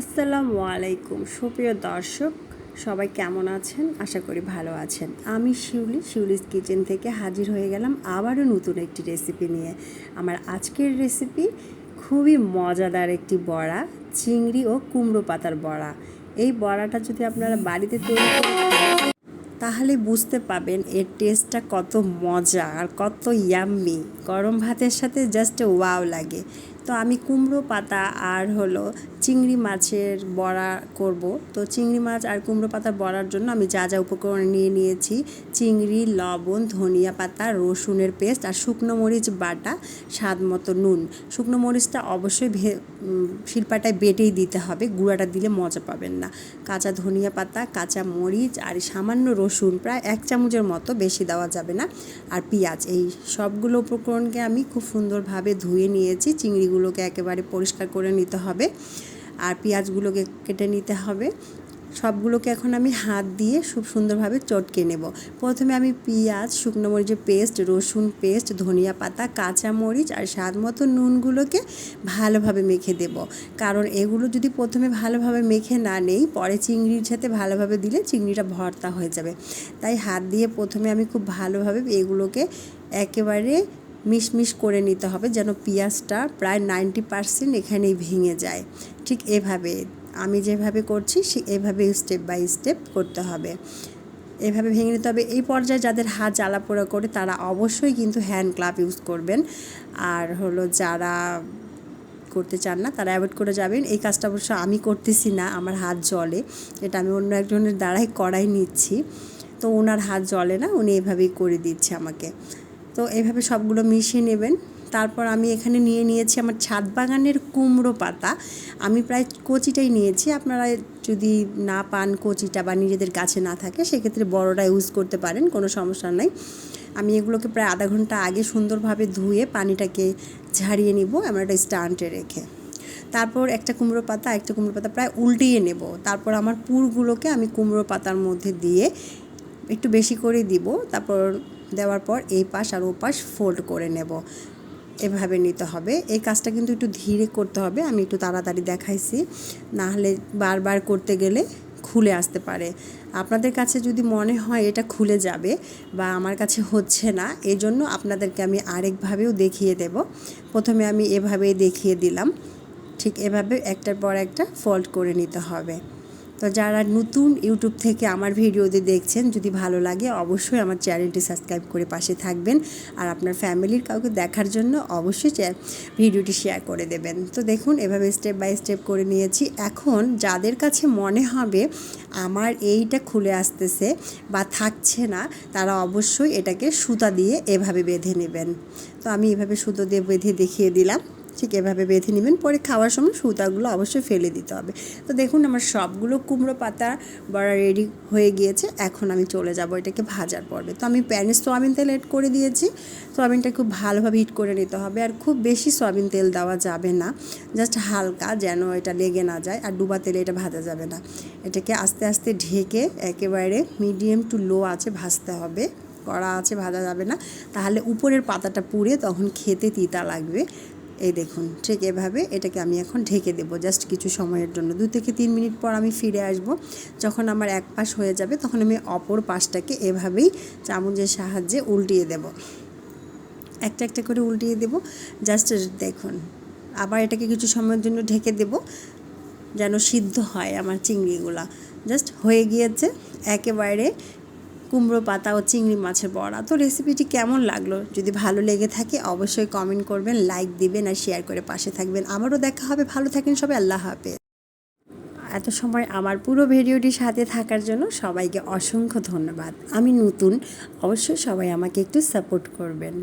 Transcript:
আসসালামু আলাইকুম। সুপ্রিয় দর্শক, সবাই কেমন আছেন? আশা করি ভালো আছেন। আমি শিউলি, শিউলিস কিচেন থেকে হাজির হয়ে গেলাম আবারও নতুন একটি রেসিপি নিয়ে। আমার আজকের রেসিপি খুবই মজাদার একটি বড়া, চিংড়ি ও কুমড়ো পাতার বড়া। এই বড়াটা যদি আপনারা বাড়িতে তৈরি করেন, তাহলে বুঝতে পাবেন এর টেস্টটা কত মজা আর কত ইয়াম্মি গরম ভাতের সাথে জাস্ট ওয়াও লাগে। তো আমি কুমড়ো পাতা আর হলো চিংড়ি মাছের বড়া করব। তো চিংড়ি মাছ আর কুমড়ো পাতা বড়ার জন্য আমি যা যা উপকরণ নিয়ে নিয়েছি, চিংড়ি, লবণ, ধনিয়া পাতা, রসুনের পেস্ট আর শুকনো মরিচ বাটা, স্বাদ মতো নুন। শুকনো মরিচটা অবশ্যই শিল্পাটায় বেটেই দিতে হবে, গুঁড়াটা দিলে মজা পাবেন না। কাঁচা ধনিয়া পাতা, কাঁচা মরিচ আর সামান্য রসুন প্রায় এক চামচের মতো বেশি দেওয়া যাবে না। আর পেঁয়াজ, এই সবগুলো উপকরণকে আমি খুব সুন্দরভাবে ধুয়ে নিয়েছি চিংড়িগুলোকে একেবারে পরিষ্কার করে নিতে হবে আর পেঁয়াজগুলোকে কেটে নিতে হবে। সবগুলোকে এখন আমি হাত দিয়ে খুব সুন্দরভাবে চটকে নেব। প্রথমে আমি পেঁয়াজ, শুকনো মরিচের পেস্ট, রসুন পেস্ট, ধনিয়া পাতা, কাঁচা মরিচ আর স্বাদ মতো নুনগুলোকে ভালোভাবে মেখে দেব। কারণ এগুলো যদি প্রথমে ভালোভাবে মেখে না নেই, পরে চিংড়ির সাথে ভালোভাবে দিলে চিংড়িটা ভর্তা হয়ে যাবে। তাই হাত দিয়ে প্রথমে আমি খুব ভালোভাবে এগুলোকে একেবারে মিশমিশ করে নিতে হবে যেন পেঁয়াজটা প্রায় নাইনটি পারসেন্ট এখানেই ভেঙে যায়। ঠিক এভাবে, আমি যেভাবে করছি, সে এভাবে স্টেপ বাই স্টেপ করতে হবে। এভাবে ভেঙে নিতে হবে। এই পর্যায়ে যাদের হাত জ্বালা পোড়া করে, তারা অবশ্যই কিন্তু হ্যান্ড ক্লাব ইউজ করবেন। আর হলো যারা করতে চান না, তারা অ্যাভয়েড করে যাবেন। এই কাজটা অবশ্য আমি করতেছি না, আমার হাত জলে এটা আমি অন্য একজনের দ্বারাই করাই নিচ্ছি। তো ওনার হাত জলে না, উনি এভাবেই করে দিচ্ছে আমাকে। তো এভাবে সবগুলো মিশিয়ে নেবেন। তারপর আমি এখানে নিয়ে নিয়েছি আমার ছাদ বাগানের কুমড়ো পাতা। আমি প্রায় কচিটাই নিয়েছি। আপনারা যদি না পান কচিটা বা নিজেদের কাছে না থাকে, সেক্ষেত্রে বড়টা ইউজ করতে পারেন, কোনো সমস্যা নাই। আমি এগুলোকে প্রায় আধা ঘণ্টা আগে সুন্দরভাবে ধুয়ে পানিটাকে ঝাড়িয়ে নিব আমার একটা স্টান্টে রেখে। তারপর একটা কুমড়ো পাতা, একটা কুমড়ো পাতা প্রায় উল্টিয়ে নেব। তারপর আমার পুরগুলোকে আমি কুমড়ো পাতার মধ্যে দিয়ে একটু বেশি করে দিব। তারপর দেওয়ার পর এই পাশ আর ও পাশ ফোল্ড করে নেব। এভাবে নিতে হবে। এই কাজটা কিন্তু একটু ধীরে করতে হবে। আমি একটু তাড়াতাড়ি দেখাইছি। না হলে বারবার করতে গেলে খুলে আসতে পারে। আপনাদের কাছে যদি মনে হয় এটা খুলে যাবে বা আমার কাছে হচ্ছে না এই জন্য আপনাদেরকে আমি আরেকভাবেও দেখিয়ে দেব। প্রথমে আমি এভাবেই দেখিয়ে দিলাম। ঠিক এভাবে একটার পর একটা ফল্ট করে নিতে হবে। তো যারা নতুন ইউটিউব থেকে আমার ভিডিওতে দেখছেন, যদি ভালো লাগে অবশ্যই আমার চ্যানেলটি সাবস্ক্রাইব করে পাশে থাকবেন। আর আপনার ফ্যামিলির কাউকে দেখার জন্য অবশ্যই ভিডিওটি শেয়ার করে দেবেন। তো দেখুন, এভাবে স্টেপ বাই স্টেপ করে নিয়েছি। এখন যাদের কাছে মনে হবে আমার এইটা খুলে আসতেছে বা থাকছে না, তারা অবশ্যই এটাকে সুতা দিয়ে এভাবে বেঁধে নেবেন। তো আমি এভাবে সুতো দিয়ে বেঁধে দেখিয়ে দিলাম। ঠিক এভাবে বেঁধে নেবেন। পরে খাওয়ার সময় সুতাগুলো অবশ্যই ফেলে দিতে হবে। তো দেখুন, আমার সবগুলো কুমড়ো পাতা বড়া রেডি হয়ে গিয়েছে। এখন আমি চলে যাব এটাকে ভাজার পর্বে। তো আমি প্যানে সোয়াবিন তেল এড করে দিয়েছি। সোয়াবিনটা খুব ভালোভাবে হিট করে নিতে হবে। আর খুব বেশি সোয়াবিন তেল দেওয়া যাবে না। জাস্ট হালকা যেন এটা লেগে না যায়। আর ডুবা তেলে এটা ভাজা যাবে না। এটাকে আস্তে আস্তে ঢেকে একেবারে মিডিয়াম টু লো আছে ভাজতে হবে। কড়া আছে ভাজা যাবে না। তাহলে উপরের পাতাটা পুড়ে তখন খেতে তিতা লাগবে। এই দেখুন, ঠিক এভাবে এটাকে আমি এখন ঢেকে দেবো জাস্ট কিছু সময়ের জন্য। দু থেকে তিন মিনিট পর আমি ফিরে আসব। যখন আমার এক পাশ হয়ে যাবে, তখন আমি অপর পাশটাকে এভাবেই চামচের সাহায্যে উল্টিয়ে দেব। একটা একটা করে উল্টিয়ে দেব। জাস্ট দেখুন, আবার এটাকে কিছু সময়ের জন্য ঢেকে দেব যেন সিদ্ধ হয় আমার চিংড়িগুলা। জাস্ট হয়ে গিয়েছে। একেবারে কুমড়ো পাতা ও চিংড়ি মাছের বড়া। তো রেসিপিটি কেমন লাগল? যদি ভালো লেগে থাকে, অবশ্যই কমেন্ট করবেন লাইক দিবেন আর শেয়ার করে পাশে থাকবেন। আমারও দেখা হবে। ভালো থাকেন সবাই। আল্লাহ হাফেজ। এত সময় আমার পুরো ভিডিওটির সাথে থাকার জন্য সবাইকে অসংখ্য ধন্যবাদ। আমি নতুন। অবশ্যই সবাই আমাকে একটু সাপোর্ট করবেন।